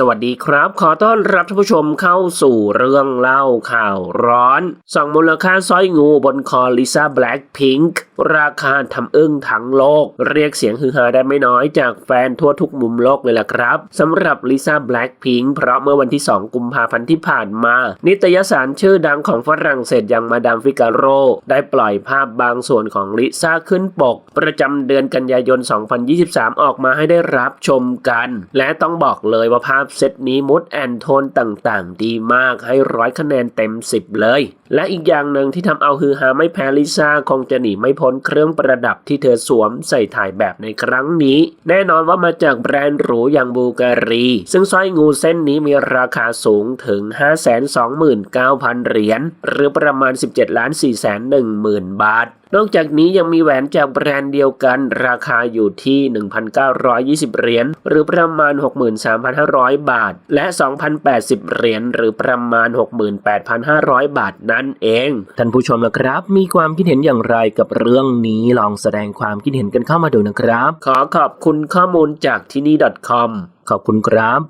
สวัสดีครับ ขอต้อนรับท่านผู้ชมเข้าสู่เรื่องเล่าข่าวร้อนส่องมูลค่าสร้อยงูบนคอลิซ่าแบล็กพิงค์ ราคาทำอึ้งทั้งโลก เรียกเสียงฮือฮาได้ไม่น้อยจากแฟนทั่วทุกมุมโลกเลยล่ะครับสำหรับลิซ่าแบล็คพิงค์เพราะเมื่อวันที่ 2 กุมภาพันธ์ที่ผ่านมา นิตยสารชื่อดังของฝรั่งเศสอย่างมาดามฟิกาโร ได้ปล่อยภาพบางส่วนของลิซ่าขึ้นปก ประจำเดือนกันยายน 2023 ออกมาให้ได้รับชมกัน และต้องบอกเลยว่าภาพเซตนี้มูดแอนโทนต่างๆ ดีมากให้ร้อยคะแนนเต็ม 10 เลย และอีกอย่างหนึ่งที่ทำเอาฮือฮาไม่แพ้ลิซ่าคงจะหนีไม่พ้นเครื่องประดับที่เธอสวมใส่ถ่ายแบบในครั้งนี้ แน่นอนว่ามาจากแบรนด์หรูอย่างบูการี ซึ่งสร้อยงูเส้นนี้มีราคาสูงถึง 529,000 เหรียญ หรือประมาณ 17ล้าน4 1 0 0 0 0 บาทนอกจากนี้ยังมีแหวนจากแบรนด์เดียวกันราคาอยู่ที่ 1,920 เหรียญหรือประมาณ 63,500 บาท และ 2,080 เหรียญหรือประมาณ 68,500 บาทนั่นเอง ท่านผู้ชมนะครับ มีความคิดเห็นอย่างไรกับเรื่องนี้ลองแสดงความคิดเห็นกันเข้ามาดูนะครับ ขอขอบคุณข้อมูลจากที่นี่ .com ขอบคุณครับ